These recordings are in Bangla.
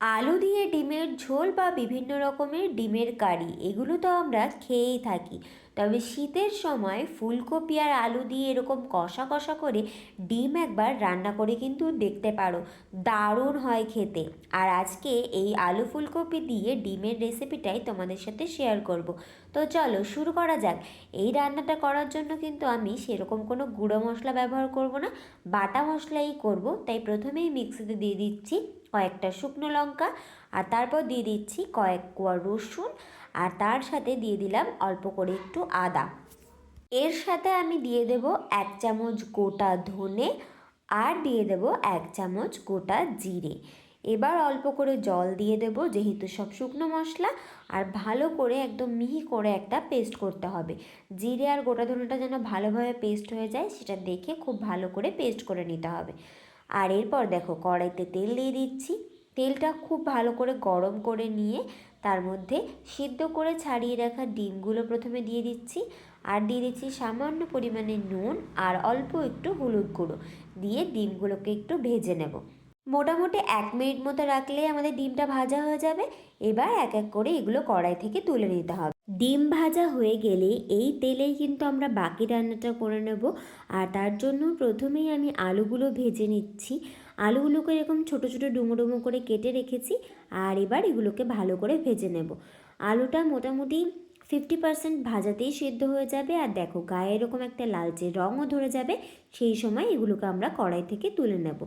আলু দিয়ে ডিমের ঝোল বা বিভিন্ন রকমের ডিমের কারি এগুলো তো আমরা খেয়েই থাকি। তবে শীতের সময় ফুলকপি আর আলু দিয়ে এরকম কষা কষা করে ডিম একবার রান্না করে কিন্তু দেখতে পারো। দারুণ হয় খেতে। আর আজকে এই আলু ফুলকপি দিয়ে ডিমের রেসিপিটাই তোমাদের সাথে শেয়ার করব। তো চলো শুরু করা যাক। এই রান্নাটা করার জন্য কিন্তু আমি সেরকম কোনো গুঁড়ো মশলা ব্যবহার করব না, বাটা মশলাই করব। তাই প্রথমেই মিক্সিতে দিয়ে দিচ্ছি কয়েকটা শুকনো লঙ্কা আর তারপর দিয়ে দিচ্ছি কয়েক কোয়া রসুন আর তার সাথে দিয়ে দিলাম অল্প করে একটু আদা। এর সাথে আমি দিয়ে দেব এক চামচ গোটা ধনে আর দিয়ে দেব এক চামচ গোটা জিরে। এবার অল্প করে জল দিয়ে দেব যেহেতু সব শুকনো মশলা আর ভালো করে একদম মিহি করে একটা পেস্ট করতে হবে। জিরে আর গোটা ধনেটা যেন ভালোভাবে পেস্ট হয়ে যায় সেটা দেখে খুব ভালো করে পেস্ট করে নিতে হবে। আর এরপর দেখো কড়াইতে তেল দিয়ে দিচ্ছি। তেলটা খুব ভালো করে গরম করে নিয়ে তার মধ্যে সিদ্ধ করে ছাড়িয়ে রাখা ডিমগুলো প্রথমে দিয়ে দিচ্ছি। আর দিয়ে দিচ্ছি সামান্য পরিমাণে নুন আর অল্প একটু হলুদ গুঁড়ো। দিয়ে ডিমগুলোকে একটু ভেজে নেব। মোটামুটি এক মিনিট মতো রাখলেই আমাদের ডিমটা ভাজা হয়ে যাবে। এবার এক এক করে এগুলো কড়াই থেকে তুলে নিতে হবে। ডিম ভাজা হয়ে গেলে এই তেলেই কিন্তু আমরা বাকি রান্নাটা করে নেব। আর তার জন্য প্রথমেই আমি আলুগুলো ভেজে নিচ্ছি। আলুগুলোকে এরকম ছোটো ছোটো ডুমো ডুমো করে কেটে রেখেছি আর এবার এগুলোকে ভালো করে ভেজে নেব। আলুটা মোটামুটি ফিফটি পার্সেন্ট ভাজাতেই সেদ্ধ হয়ে যাবে আর দেখো গায়ে এরকম একটা লালচে রঙও ধরে যাবে, সেই সময় এগুলোকে আমরা কড়াই থেকে তুলে নেব।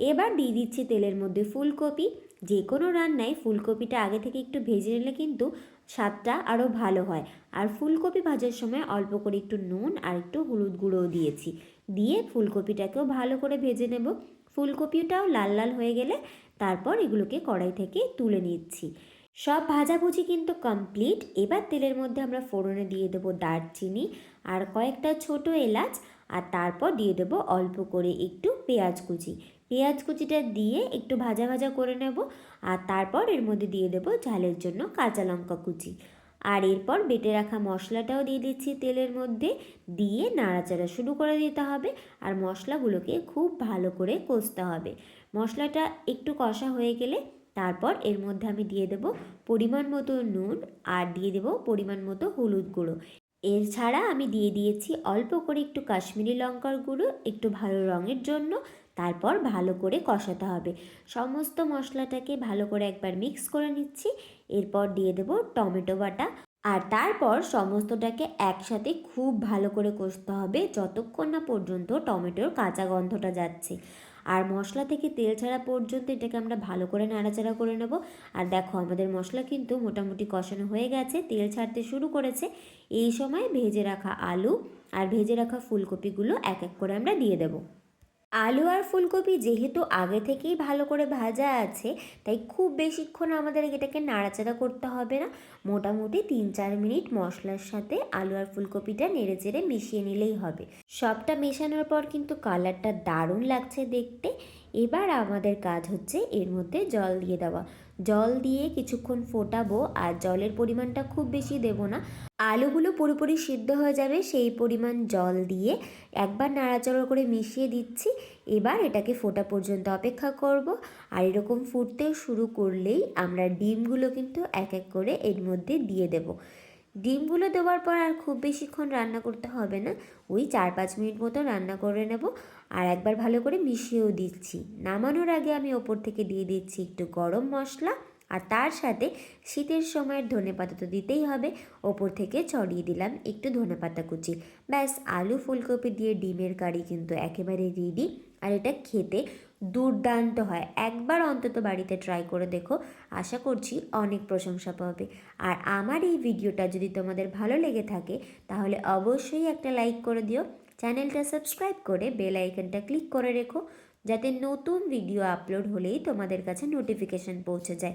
এবার দিয়ে দিচ্ছি তেলের মধ্যে ফুলকপি। যে কোনো রান্নায় ফুলকপিটা আগে থেকে একটু ভেজে নিলে কিন্তু স্বাদটা আরও ভালো হয়। আর ফুলকপি ভাজার সময় অল্প করে একটু নুন আর একটু হলুদ গুঁড়োও দিয়েছি। দিয়ে ফুলকপিটাকেও ভালো করে ভেজে নেব। ফুলকপিটাও লাল লাল হয়ে গেলে তারপর এগুলোকে কড়াই থেকে তুলে নিচ্ছি। সব ভাজাভুজি কিন্তু কমপ্লিট এবার তেলের মধ্যে আমরা ফোড়নে দিয়ে দেবো দারচিনি আর কয়েকটা ছোট এলাচ আর তারপর দিয়ে দেবো অল্প করে একটু পেঁয়াজ কুচি। পেঁয়াজ কুচিটা দিয়ে একটু ভাজা ভাজা করে নেব আর তারপর এর মধ্যে দিয়ে দেবো ঝালের জন্য কাঁচা লঙ্কা কুচি। আর এরপর বেটে রাখা মশলাটাও দিয়ে দিচ্ছি তেলের মধ্যে। দিয়ে নাড়াচাড়া শুরু করে দিতে হবে আর মশলাগুলোকে খুব ভালো করে কষতে হবে। মশলাটা একটু কষা হয়ে গেলে তারপর এর মধ্যে আমি দিয়ে দেব পরিমাণ মতো নুন আর দিয়ে দেব পরিমাণ মতো হলুদ গুঁড়ো। এর ছাড়া আমি দিয়ে দিয়েছি অল্প করে একটু কাশ্মীরি লঙ্কার গুঁড়ো, একটু ভালো রঙের জন্য তারপর ভালো করে কষাতে হবে। সমস্ত মশলাটাকে ভালো করে একবার মিক্স করে নিচ্ছি। এরপর দিয়ে দেব টমেটো বাটা। আর তারপর সমস্তটাকে একসাথে খুব ভালো করে কষতে হবে যতক্ষণ না পর্যন্ত টমেটোর কাঁচা গন্ধটা যাচ্ছে। আর মশলা থেকে তেল ছাড়া পর্যন্ত এটাকে আমরা ভালো করে নাড়াচাড়া করে নেব। আর দেখো আমাদের মশলা কিন্তু মোটামুটি কষানো হয়ে গেছে, তেল ছাড়তে শুরু করেছে। এই সময় ভেজে রাখা আলু আর ভেজে রাখা ফুলকপিগুলো এক এক করে আমরা দিয়ে দেবো। আলু আর ফুলকপি যেহেতু আগে থেকেই ভালো করে ভাজা আছে, তাই খুব বেশিক্ষণ আমাদের এটাকে নাড়াচাড়া করতে হবে না। মোটামুটি তিন চার মিনিট মশলার সাথে আলু আর ফুলকপিটা নেড়ে চেড়ে মিশিয়ে নিলেই হবে। সবটা মেশানোর পর কিন্তু কালারটা দারুণ লাগছে দেখতে। এবার আমাদের কাজ হচ্ছে এর মধ্যে জল দিয়ে দেওয়া। জল দিয়ে কিছুক্ষণ ফোটাবো আর জলের পরিমাণটা খুব বেশি দেব না। আলুগুলো পুরোপুরি সিদ্ধ হয়ে যাবে, সেই পরিমাণ জল দিয়ে একবার নাড়াচাড়া করে মিশিয়ে দিচ্ছি। এবার এটাকে ফোটা পর্যন্ত অপেক্ষা করব। আর এরকম ফুটতে শুরু করলেই আমরা ডিমগুলো কিন্তু এক এক করে এর মধ্যে দিয়ে দেব। ডিমগুলো দেওয়ার পর আর খুব বেশিক্ষণ রান্না করতে হবে না। ওই চার পাঁচ মিনিট মতো রান্না করে নেব। আর একবার ভালো করে মিশিয়েও দিচ্ছি। নামানোর আগে আমি ওপর থেকে দিয়ে দিচ্ছি একটু গরম মশলা। আর তার সাথে শীতের সময়ের ধনে পাতা তো দিতেই হবে। ওপর থেকে ছড়িয়ে দিলাম একটু ধনে পাতা কুচি। ব্যাস, আলু ফুলকপি দিয়ে ডিমের কারি কিন্তু একেবারে রেডি আর এটা খেতে দুর্দান্ত হয়। একবার অন্তত বাড়িতে ট্রাই করে দেখো। আশা করছি অনেক প্রশংসা পাবে। আর আমার এই ভিডিওটা যদি তোমাদের ভালো লেগে থাকে, তাহলে অবশ্যই একটা লাইক করে দিও। চ্যানেলটা সাবস্ক্রাইব করে বেল আইকনটা ক্লিক করে রেখো, যাতে নতুন ভিডিও আপলোড হলেই তোমাদের কাছে নোটিফিকেশান পৌঁছে যায়।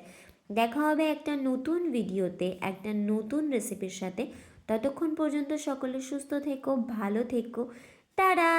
দেখা হবে একটা নতুন ভিডিওতে, একটা নতুন রেসিপির সাথে। ততক্ষণ পর্যন্ত সকলে সুস্থ থেকো, ভালো থেকো। তারা